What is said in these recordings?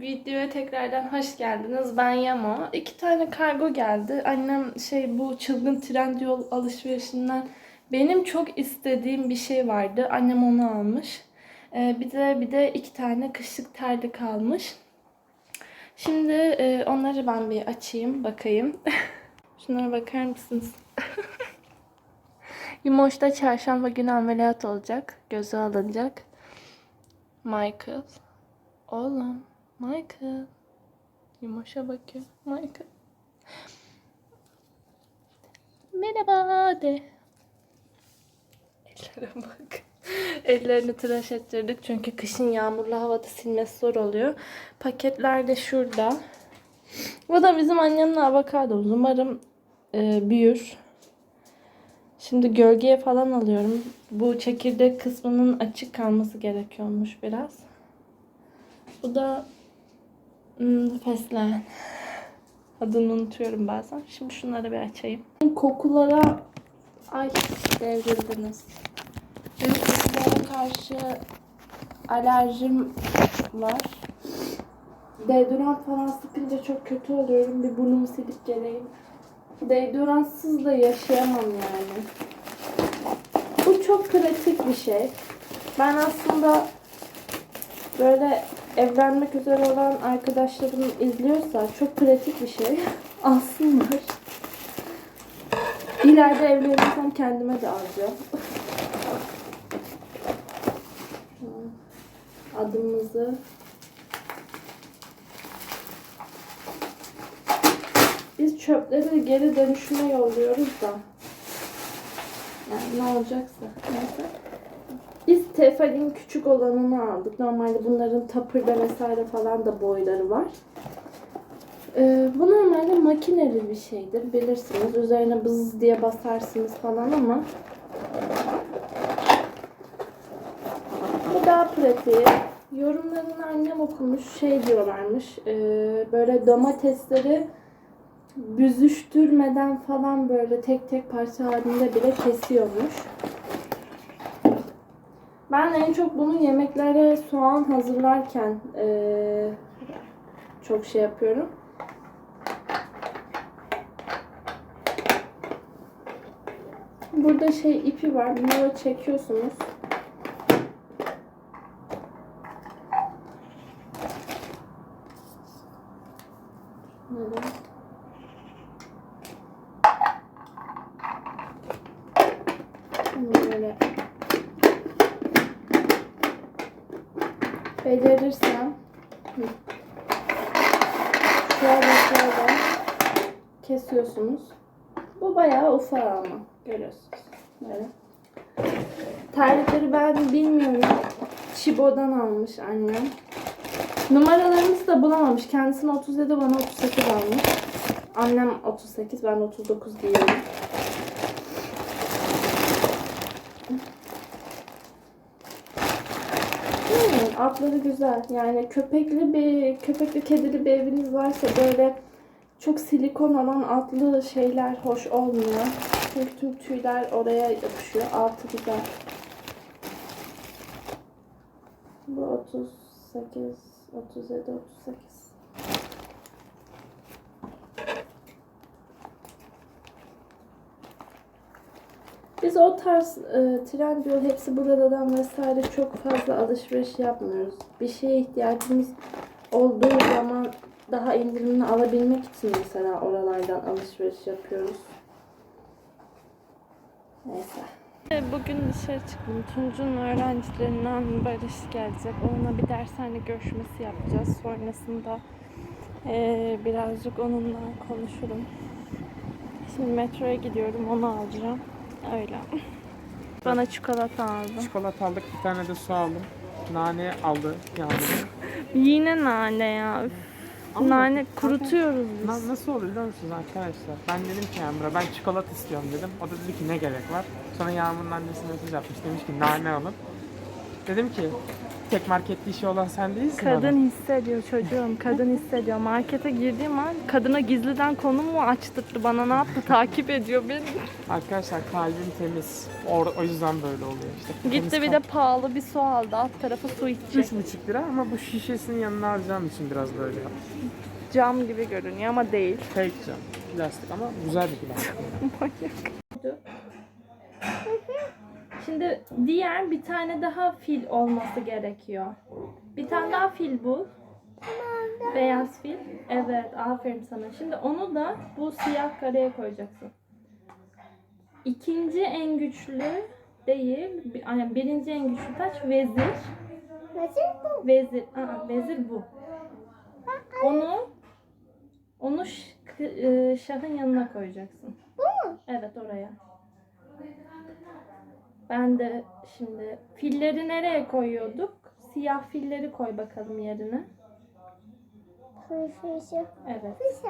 Videoya tekrardan hoş geldiniz. Ben Yamo. İki tane kargo geldi. Annem şey bu çılgın Trendyol alışverişinden benim çok istediğim bir şey vardı. Annem onu almış. Ee, bir de bir de iki tane kışlık terlik almış. Şimdi e, onları ben bir açayım, bakayım. Şunlara bakar mısınız? Yumoş'ta çarşamba günü ameliyat olacak. Gözü alınacak. Michael. Oğlum. Michael. Yumoş'a bakıyor. Michael. Merhaba de. Ellere bak. Ellerini tıraş ettirdik çünkü kışın yağmurlu havada silmesi zor oluyor. Paketler de şurada. Bu da bizim annenin avokadomuz. Umarım e, büyür. Şimdi gölgeye falan alıyorum. Bu çekirdek kısmının açık kalması gerekiyormuş biraz. Bu da hmm. Adını unutuyorum bazen. Şimdi şunları bir açayım. Kokulara ay devrildiniz. Benim kokulara karşı alerjim var. Deodorant falan sıkınca çok kötü oluyorum. Bir burnumu silip geleyim. Deodorantsız da yaşayamam yani. Bu çok pratik bir şey. Ben aslında böyle evlenmek üzere olan arkadaşlarım izliyorsa çok pratik bir şey. Alsınlar. İleride evlenirsem kendime de alacağım. Adımızı Biz çöpleri geri dönüşüme yolluyoruz da. Yani ne olacaksa. Neyse. Biz tefalin küçük olanını aldık. Normalde bunların tapırda vesaire falan da boyları var. Ee, bu normalde makineli bir şeydir. Bilirsiniz. Üzerine bız diye basarsınız falan ama bu daha pratiği. Yorumlarını annem okumuş. Şey diyorlarmış. e, böyle domatesleri büzüştürmeden falan böyle tek tek parça halinde bile kesiyormuş. Ben en çok bunu yemeklere soğan hazırlarken eee, çok şey yapıyorum. Burada şey ipi var. Bunları çekiyorsunuz. Böyle. Böyle. Becerirsem şöyle şöyle kesiyorsunuz. Bu bayağı ufak ama görüyorsunuz. Böyle. Terlikleri ben bilmiyorum. Çibo'dan almış annem. Numaralarımızı da bulamamış. Kendisine 37 bana 38 almış. Annem 38 ben 39 giyiyorum. Hmm, atları güzel. Yani köpekli bir köpekli kedili bir eviniz varsa böyle çok silikon olan atlı şeyler hoş olmuyor. Çünkü tüm tüyler oraya yapışıyor. Altı güzel. Bu 38, 37, 38. Biz o tarz e, Trendyol hepsi buradan vesaire çok fazla alışveriş yapmıyoruz. Bir şeye ihtiyacımız olduğu zaman daha indirimini alabilmek için mesela oralardan alışveriş yapıyoruz. Neyse. Bugün dışarı çıktım. Tunç'un öğrencilerinden Barış gelecek. Onunla bir dershane görüşmesi yapacağız. Sonrasında e, birazcık onunla konuşurum. Şimdi metroya gidiyorum. Onu alacağım. Öyle. Bana çikolata aldı. Çikolata aldık, bir tane de su aldım. Nane aldı Yağmur. Yine nane ya. Üf. Ama nane kurutuyoruz biz. Na- nasıl olur biliyor musunuz arkadaşlar? Ben dedim ki Yağmur'a ben çikolata istiyorum dedim. O da dedi ki ne gerek var? Sonra Yağmur'un annesi mesaj atmış. Demiş ki nane alın. Dedim ki tek marketli işi olan sen değilsin ama. Kadın hissediyor çocuğum. Kadın hissediyor. Markete girdiğim an kadına gizliden konum mu açtırdı bana ne yaptı? Takip ediyor beni. Arkadaşlar kalbim temiz. Or- o yüzden böyle oluyor işte. Temiz Gitti bir de pahalı bir su aldı. Alt tarafı su içecek. 3,5 lira ama bu şişesinin yanına alacağım için biraz böyle yaptım. Cam gibi görünüyor ama değil. Fake cam. Plastik ama güzel bir plastik. Şimdi diğer bir tane daha fil olması gerekiyor. Bir tane daha fil bul. Beyaz fil. Evet, aferin sana. Şimdi onu da bu siyah kareye koyacaksın. İkinci en güçlü değil, yani birinci en güçlü taç vezir. Nasıl bu? Vezir, aa, vezir bu. Onu onu e, şahın yanına koyacaksın. Bu mu? Evet oraya. Ben de şimdi filleri nereye koyuyorduk? Siyah filleri koy bakalım yerine. Fışı. Evet,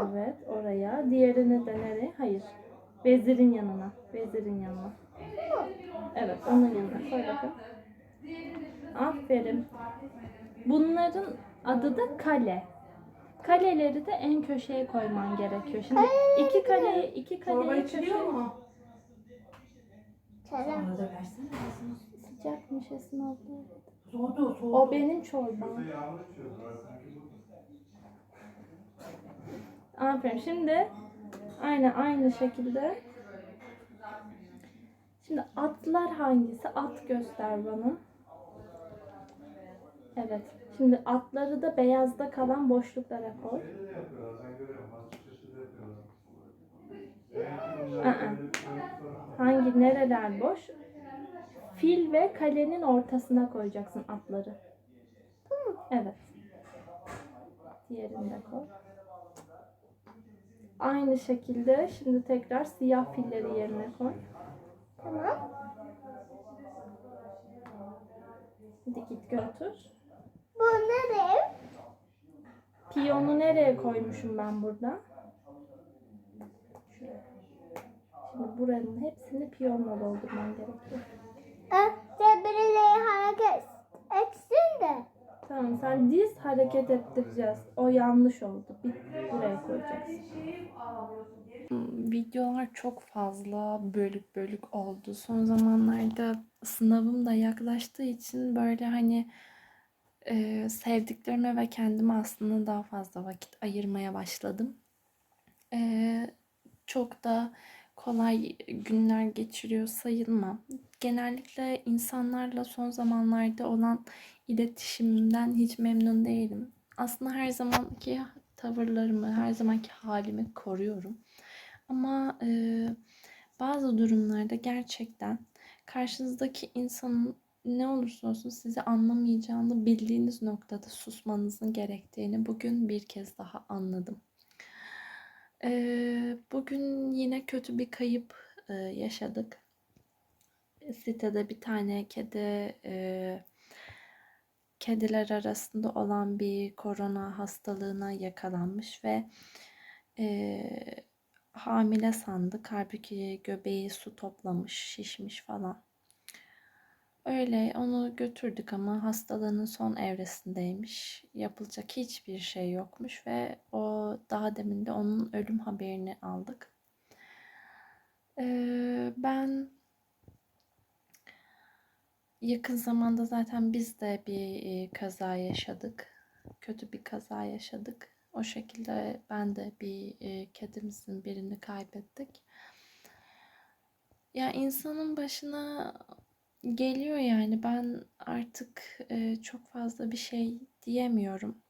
evet oraya. Diğerini de nereye? Hayır. Vezirin yanına. Vezirin yanına. Evet, onun yanına koy bakalım. Aferin. Bunların adı da kale. Kaleleri de en köşeye koyman gerekiyor. Şimdi iki kaleyi iki kaleyi köşeye Selam. Sıcakmış Esin abla. Soğudu, soğudu. O benim çorbam. Aferin. Şimdi aynı aynı şekilde. Şimdi atlar hangisi? At göster bana. Evet. Şimdi atları da beyazda kalan boşluklara koy. Aa. Hangi nereler boş? Fil ve kalenin ortasına koyacaksın atları. Evet. Diğerini de koy. Aynı şekilde şimdi tekrar siyah filleri yerine koy. Tamam. Hadi git götür. Bu nereye? Piyonu nereye koymuşum ben burada? Şuraya. Şimdi buranın hepsini piyonla doldurman gerekiyor. Önce birileri hareket etsin de. Tamam sen diz hareket ettireceğiz. O yanlış oldu. Bir buraya koyacaksın. Videolar çok fazla bölük bölük oldu. Son zamanlarda sınavım da yaklaştığı için böyle hani e, sevdiklerime ve kendime aslında daha fazla vakit ayırmaya başladım. E, çok da kolay günler geçiriyor sayılmam. Genellikle insanlarla son zamanlarda olan iletişimimden hiç memnun değilim. Aslında her zamanki tavırlarımı, her zamanki halimi koruyorum. Ama e, bazı durumlarda gerçekten karşınızdaki insanın ne olursa olsun sizi anlamayacağını bildiğiniz noktada susmanızın gerektiğini bugün bir kez daha anladım. Bugün yine kötü bir kayıp yaşadık. Sitede bir tane kedi kediler arasında olan bir korona hastalığına yakalanmış ve hamile sandık. Halbuki göbeği su toplamış, şişmiş falan. Öyle onu götürdük ama hastalığının son evresindeymiş. Yapılacak hiçbir şey yokmuş ve o daha demin de onun ölüm haberini aldık. Ee, ben yakın zamanda zaten biz de bir e, kaza yaşadık. Kötü bir kaza yaşadık. O şekilde ben de bir e, kedimizin birini kaybettik. Ya insanın başına geliyor yani ben artık e, çok fazla bir şey diyemiyorum.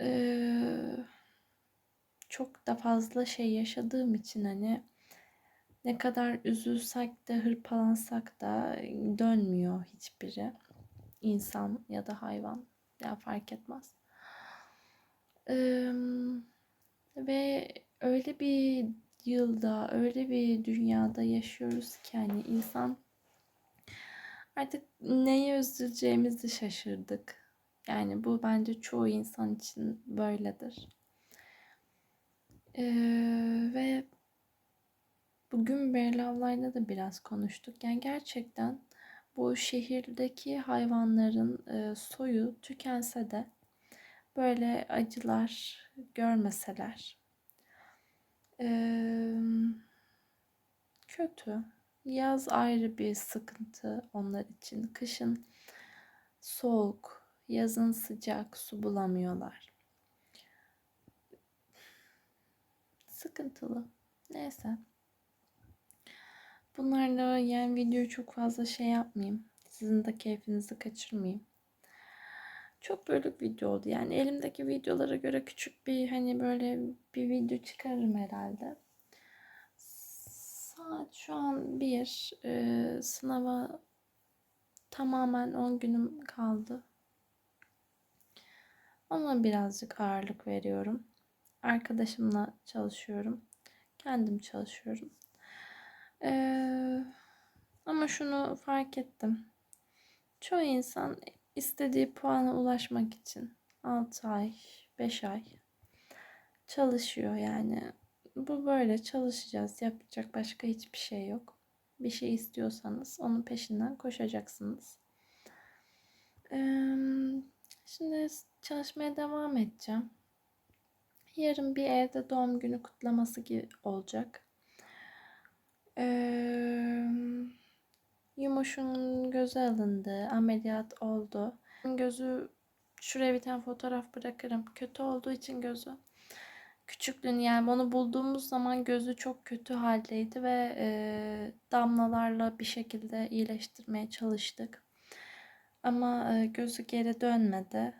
Ee, çok da fazla şey yaşadığım için hani ne kadar üzülsek de hırpalansak da dönmüyor hiçbiri. İnsan ya da hayvan ya fark etmez. Ee, ve öyle bir yılda, öyle bir dünyada yaşıyoruz ki hani insan artık neye üzüleceğimizi şaşırdık. Yani bu bence çoğu insan için böyledir. Ee, ve bugün Berilablayla da biraz konuştuk. Yani gerçekten bu şehirdeki hayvanların e, soyu tükense de böyle acılar görmeseler kötü. Yaz ayrı bir sıkıntı onlar için. Kışın soğuk, yazın sıcak, su bulamıyorlar. Sıkıntılı. Neyse. Bunlarla yani videoyu çok fazla şey yapmayayım. Sizin de keyfinizi kaçırmayayım. Çok bölük video oldu. Yani elimdeki videolara göre küçük bir hani böyle bir video çıkarırım herhalde. Saat şu an bir. Ee, sınava tamamen 10 günüm kaldı. Ona birazcık ağırlık veriyorum. Arkadaşımla çalışıyorum. Kendim çalışıyorum. Ee, ama şunu fark ettim. Çoğu insan istediği puana ulaşmak için 6 ay, 5 ay çalışıyor yani. Bu böyle çalışacağız. Yapacak başka hiçbir şey yok. Bir şey istiyorsanız onun peşinden koşacaksınız. Şimdi çalışmaya devam edeceğim. Yarın bir evde doğum günü kutlaması gibi olacak. Ee, Yumoş'un gözü alındı. Ameliyat oldu. Gözü şuraya bir tane fotoğraf bırakırım. Kötü olduğu için gözü. Küçüklüğün yani onu bulduğumuz zaman gözü çok kötü haldeydi ve e, damlalarla bir şekilde iyileştirmeye çalıştık. Ama e, gözü geri dönmedi.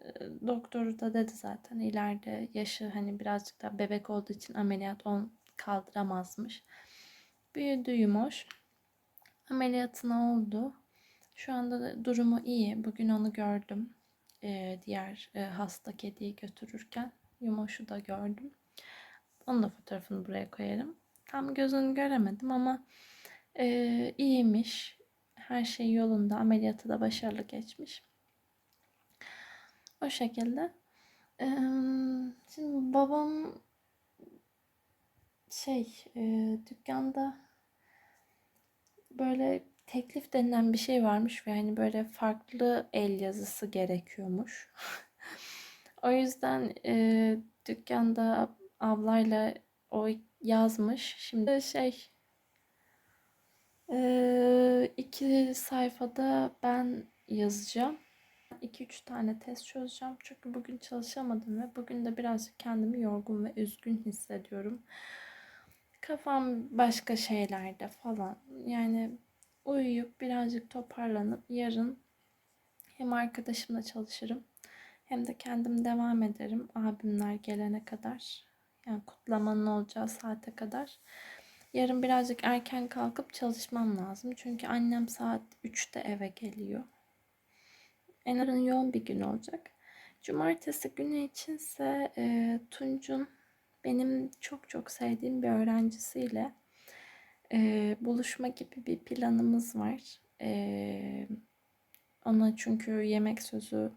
E, doktoru da dedi zaten ileride yaşı hani birazcık daha bebek olduğu için ameliyat on kaldıramazmış. Büyüdü Yumoş. Ameliyatına oldu. Şu anda da durumu iyi. Bugün onu gördüm. Ee, diğer e, hasta kediyi götürürken. Yumoş'u da gördüm. Onun da fotoğrafını buraya koyarım. Tam gözünü göremedim ama e, iyiymiş. Her şey yolunda. Ameliyatı da başarılı geçmiş. O şekilde. Ee, şimdi babam şey e, dükkanda böyle teklif denilen bir şey varmış ve hani böyle farklı el yazısı gerekiyormuş. o yüzden e, dükkanda ablayla o yazmış. Şimdi şey e, iki sayfada ben yazacağım. 2-3 tane test çözeceğim. Çünkü bugün çalışamadım ve bugün de birazcık kendimi yorgun ve üzgün hissediyorum. Kafam başka şeylerde falan. Yani uyuyup birazcık toparlanıp yarın hem arkadaşımla çalışırım hem de kendim devam ederim abimler gelene kadar. Yani kutlamanın olacağı saate kadar. Yarın birazcık erken kalkıp çalışmam lazım. Çünkü annem saat 3'te eve geliyor. En yarın yoğun bir gün olacak. Cumartesi günü içinse e, Tunç'un benim çok çok sevdiğim bir öğrencisiyle e, buluşma gibi bir planımız var. E, ona çünkü yemek sözü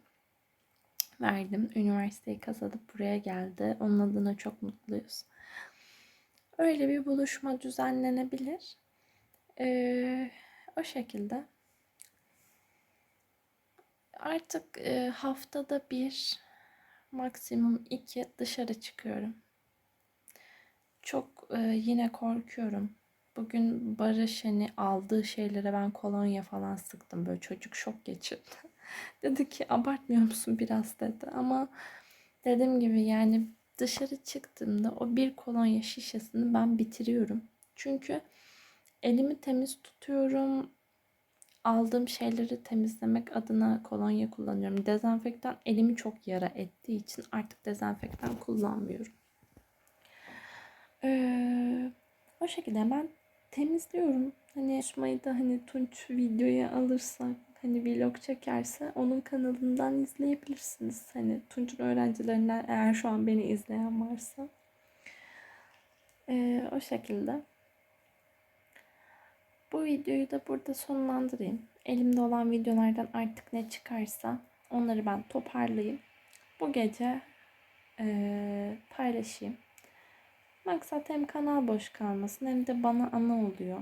verdim. Üniversiteyi kazanıp buraya geldi. Onun adına çok mutluyuz. Öyle bir buluşma düzenlenebilir. E, o şekilde. Artık e, haftada bir, maksimum iki dışarı çıkıyorum çok e, yine korkuyorum. Bugün Barış hani aldığı şeylere ben kolonya falan sıktım. Böyle çocuk şok geçirdi. dedi ki abartmıyor musun biraz dedi. Ama dediğim gibi yani dışarı çıktığımda o bir kolonya şişesini ben bitiriyorum. Çünkü elimi temiz tutuyorum. Aldığım şeyleri temizlemek adına kolonya kullanıyorum. Dezenfektan elimi çok yara ettiği için artık dezenfektan kullanmıyorum. Ee, o şekilde ben temizliyorum. Hani Osmay'ı da hani Tunç videoya alırsa hani vlog çekerse onun kanalından izleyebilirsiniz. Hani Tunç'un öğrencilerinden eğer şu an beni izleyen varsa. Ee, o şekilde. Bu videoyu da burada sonlandırayım. Elimde olan videolardan artık ne çıkarsa onları ben toparlayayım. Bu gece e, paylaşayım. Maksat hem kanal boş kalmasın hem de bana ana oluyor.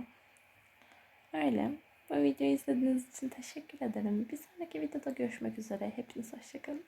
Öyle. Bu videoyu izlediğiniz için teşekkür ederim. Bir sonraki videoda görüşmek üzere. Hepiniz hoşçakalın.